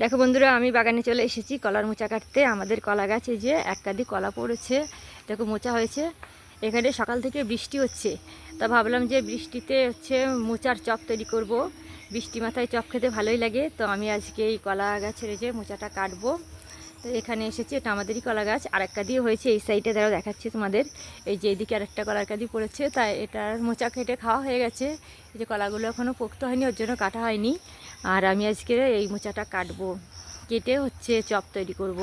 দেখো বন্ধুরা, আমি বাগানে চলে এসেছি। কলার মোচা কাটতে। আমাদের কলা গাছে যে এক কাদি কলা পড়েছে। দেখো, মোচা হয়েছে। এখানে সকাল থেকে বৃষ্টি হচ্ছে। তা ভাবলাম যে বৃষ্টিতে হচ্ছে মোচার চপ তৈরি করব। বৃষ্টি মাথায় চপ খেতে ভালোই লাগে। তো আমি আজকে এই কলা গাছের যে মোচাটা কাটবো। তো এখানে এসেছি, এটা আমাদেরই কলা গাছ। আর একটা দিয়ে হয়েছে, এই সাইডে দ্বারা দেখাচ্ছি তোমাদের। এই যে এইদিকে আরেকটা কলার কাদি পড়েছে। তাই এটার মোচা কেটে খাওয়া হয়ে গেছে। এই যে কলাগুলো এখনও পোক্ত হয়নি, ওর জন্য কাটা হয়নি। আর আমি আজকে এই মোচাটা কাটবো। কেটে হচ্ছে চপ তৈরি করব।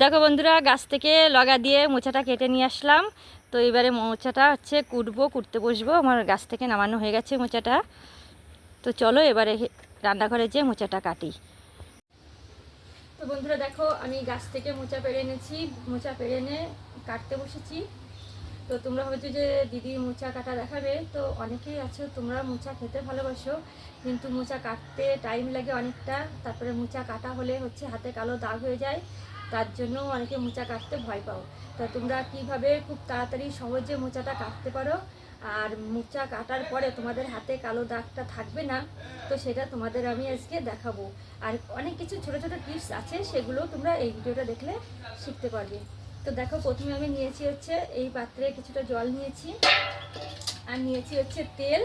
দেখো বন্ধুরা, গাছ থেকে লগা দিয়ে মোচাটা কেটে নিয়ে আসলাম। তো এবারে মোচাটা হচ্ছে কুটবো, কুটতে বসবো। আমার গাছ থেকে নামানো হয়ে গেছে মোচাটা। তো চলো এবারে রান্নাঘরে যেয়ে মোচাটা কাটি। তো বন্ধুরা, দেখো আমি গাছ থেকে মোচা পেরে এনেছি। মোচা পেরে এনে কাটতে বসেছি। তো তোমরা ভাবছ যে দিদি মোচা কাটা দেখাবে, তো অনেকেই আছো, তোমরা মোচা খেতে ভালোবাসো, কিন্তু মোচা কাটতে টাইম লাগে অনেকটা। তারপরে মোচা কাটা হলে হচ্ছে হাতে কালো দাগ হয়ে যায়, তার জন্য অনেকে মোচা কাটতে ভয় পাও। তা তোমরা কীভাবে খুব তাড়াতাড়ি সহজে মোচাটা কাটতে পারো? আর মোচা কাটার পরে তোমাদের হাতে কালো দাগটা থাকবে না, তো সেটা তোমাদের আমি আজকে দেখাবো। আর অনেক কিছু ছোট ছোট টিপস আছে, সেগুলো তোমরা এই ভিডিওটা দেখলে শিখতে পারবে। তো দেখো প্রথমে আমি নিয়েছি হচ্ছে এই পাত্রে কিছুটা জল নিয়েছি। আর নিয়েছি হচ্ছে তেল,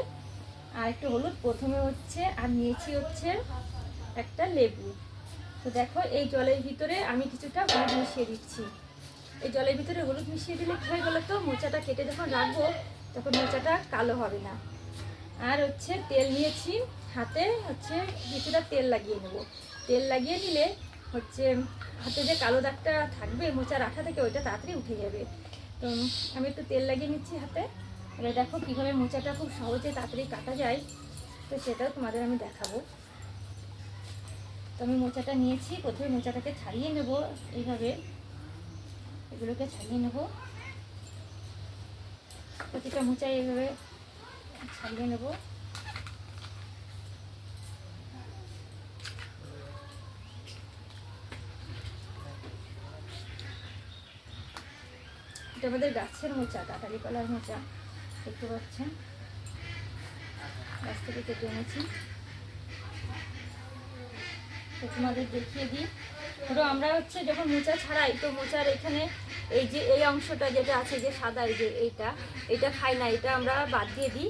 আর একটু হলুদ। প্রথমে হচ্ছে, আর নিয়েছি হচ্ছে একটা লেবু। তো দেখো এই জলের ভিতরে আমি কিছুটা হলুদ মিশিয়ে দিচ্ছি। এই জলের ভিতরে হলুদ মিশিয়ে দিলে কী হয়ে গেলো তো? মোচাটা কেটে যখন রাখব, তখন মোচাটা কালো হবে না। আর হচ্ছে তেল নিয়েছি, হাতে হচ্ছে কিছুটা তেল লাগিয়ে নেব। তেল লাগিয়ে নিলে হচ্ছে হাতে যে কালো দাগটা থাকবে, মোচার আঠা থেকে ওইটা তাড়াতাড়ি উঠে যাবে। তো আমি একটু তেল লাগিয়ে নিচ্ছি হাতে। এবার দেখো কীভাবে মোচাটা খুব সহজে তাড়াতাড়ি কাটা যায়। তো সেটাও তোমাদের আমি দেখাবো। তো আমি মোচাটা নিয়েছি, প্রথমে মোচাটাকে ছাড়িয়ে নেব এইভাবে। এগুলোকে ছাড়িয়ে নেব। প্রতিটা মোচা এইভাবে ছাড়িয়ে নেব। এটা আমাদের গাছের মোচা কাটারি কলার মোচা, দেখতে পাচ্ছেন? গাছ থেকে কেটে এনেছি। তোমাদের দেখিয়ে দিই। ধরো আমরা হচ্ছে যখন মোচা ছাড়াই, তো মোচার এখানে এই যে, এই অংশটা যেটা আছে, যে সাদা যে এইটা এটা খাই না, এটা আমরা বাদ দিয়ে দিই।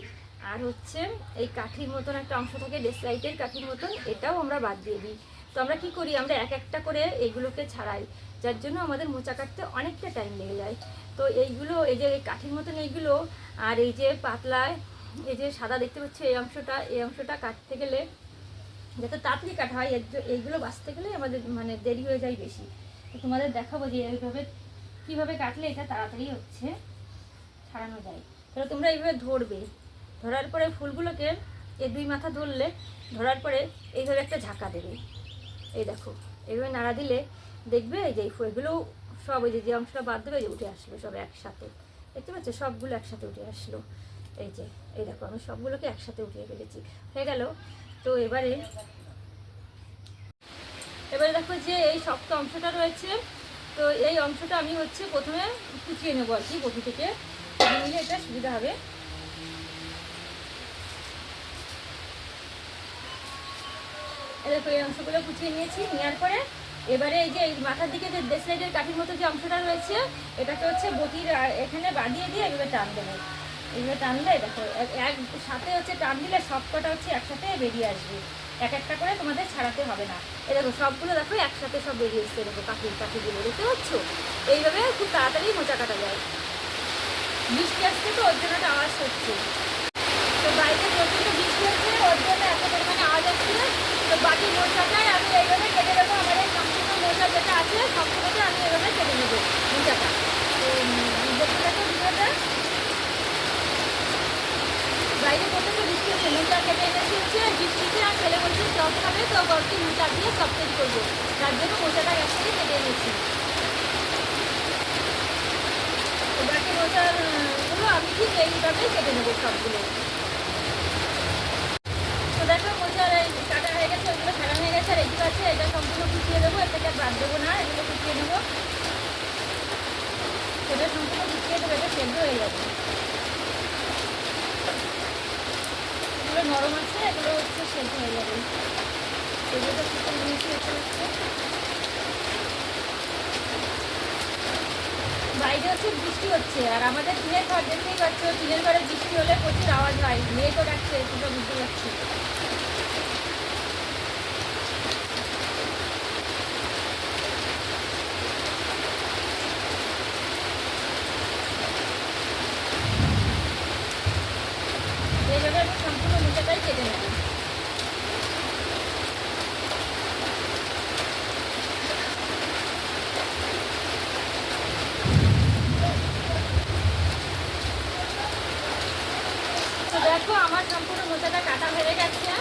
আর হচ্ছে এই কাঠির মতন একটা অংশ থাকে, ডেসলাইটের কাঠির মতন, এটাও আমরা বাদ দিয়ে দিই। তো আমরা কি করি? আমরা এক একটা করে এইগুলোকে ছাড়াই, যার জন্য আমাদের মোচা কাটতে অনেকটা টাইম লেগে যায়। তো এইগুলো, এই যে এই কাঠির মতন এইগুলো, আর এই যে পাতলায়, এই যে সাদা দেখতে পাচ্ছ এই অংশটা এই অংশটা কাটতে গেলে যাতে তাড়াতাড়ি কাটা হয়, এর এইগুলো বাঁচতে গেলে আমাদের মানে দেরি হয়ে যায় বেশি। তো তোমাদের দেখাবো যে এইভাবে কীভাবে কাটলে এটা তাড়াতাড়ি হচ্ছে, ছাড়ানো যায়। তাহলে তোমরা এইভাবে ধরবে। ধরার পরে ফুলগুলোকে এই দুই মাথা ধরলে, ধরার পরে এইভাবে একটা ঝাঁকা দেবে। এই দেখো এইভাবে নাড়া দিলে দেখবে এই যে সব ওই যে যে অংশটা বাদ দেবে যে উঠে আসলো সব একসাথে। দেখতে পাচ্ছ? সবগুলো একসাথে উঠে আসলো। এই যে, এই দেখো, আমি সবগুলোকে একসাথে উঠিয়ে ফেলেছি। হয়ে গেল। তো এবারে এবারে দেখো যে এই শক্ত অংশটা রয়েছে, তো এই অংশটা আমি হচ্ছে প্রথমে কুচিয়ে নেব আর কি বটি থেকে। নিলে এটা সুবিধা হবে। এই অংশগুলো কুচিয়ে নিয়েছি, নেওয়ার পরে এবারে এই যে মাথার দিকে যে দেশলাইটের কাঠির মতো যে অংশটা রয়েছে, এটাকে হচ্ছে বটির এখানে বাঁধিয়ে দিয়ে এভাবে টান দেবে। এইভাবে টানলে দেখো, এক- সাথে হচ্ছে টান দিলে সব কটা হচ্ছে একসাথে বেরিয়ে আসবে। এক একটা করে তোমাদের ছাড়াতে হবে না। এ দেখো, সবগুলো দেখো একসাথে সব বেরিয়ে এসছে দেখো কাঠির কাঠিগুলো, দেখতে পাচ্ছ? এইভাবে খুব তাড়াতাড়ি মোচা কাটা যায়। বৃষ্টি আসছে তো, ওর জন্য আওয়াজ হচ্ছে। তো বাইরে বৃষ্টি হচ্ছে, ওর জন্য এত পরিমাণে আওয়াজ আসছে। তো বাকি মোচাটাই আমি এইভাবে কেটে দেবো, আমার এই সম্পূর্ণ মোচা যেটা আছে সম্পূর্ণটা আমি এইভাবে কেটে নেব মোচাটা তো দেখতে থাকো ভিডিওটা বাইরে প্রচণ্ড বৃষ্টি হচ্ছে মোচা কেটে এনেছি হচ্ছে, বৃষ্টিতে আর ছেলে বলছে চপ খাবে, তো গরটি মোচা দিয়ে চপ তৈরি করব। তার জন্য মোচাটা গ্যাস থেকে কেটে এনেছি বাকি মোচার আমি ঠিক এইভাবে কেটে নেব সবগুলো। হয়ে গেছে হয়ে গেছে। আর আছে, এটা সম্পূর্ণ দেবো বাদ দেবো না, এগুলো নেব সম্পূর্ণ এটা সেদ্ধ হয়ে যাবে। এগুলো নরম আছে, এগুলো হচ্ছে সেদ্ধ হয়ে যাবে। নিয়েছি দেখতে পাচ্ছ বাইরে হচ্ছে বৃষ্টি হচ্ছে, আর আমাদের টিনের ঘর দেখতেই পাচ্ছ, টিনের ঘরে বৃষ্টি হলে প্রচুর আওয়াজ হয়। মেঘও ডাকছে সেটা বুঝতে পারছি এইভাবে আমি সম্পূর্ণ তো দেখো, আমার সম্পূর্ণ মোচাটা কাটা হয়ে গেছে।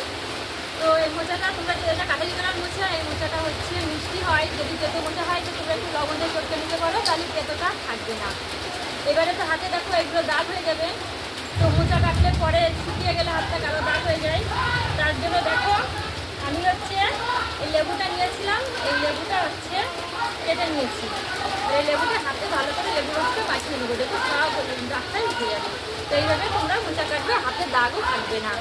তো এই মোচাটা তোমরা যেটা কাটালি করার মোচা এই মোচাটা হচ্ছে মিষ্টি হয়। যদি তেতো মোচা হয়, তো তোমরা একটু লবণ চটকে নিতে পারো, তাহলে তেতোটা থাকবে না। এবারে তো হাতে দেখো, এগুলো দাগ হয়ে যাবে। পরে শুকিয়ে গেলে হাতটা কালো দাগ হয়ে যায়। তার জন্য দেখো, আমি হচ্ছে এই লেবুটা নিয়েছিলাম, এই লেবুটা হচ্ছে কেটে নিয়েছি। এই লেবুটা হাতে ভালো করে লেবু রসটা পাঠিয়ে নেব দেখো সব দাগটাই উঠে যাবে। তো এইভাবে তোমরা মোচা কাটবে হাতে দাগও থাকবে না।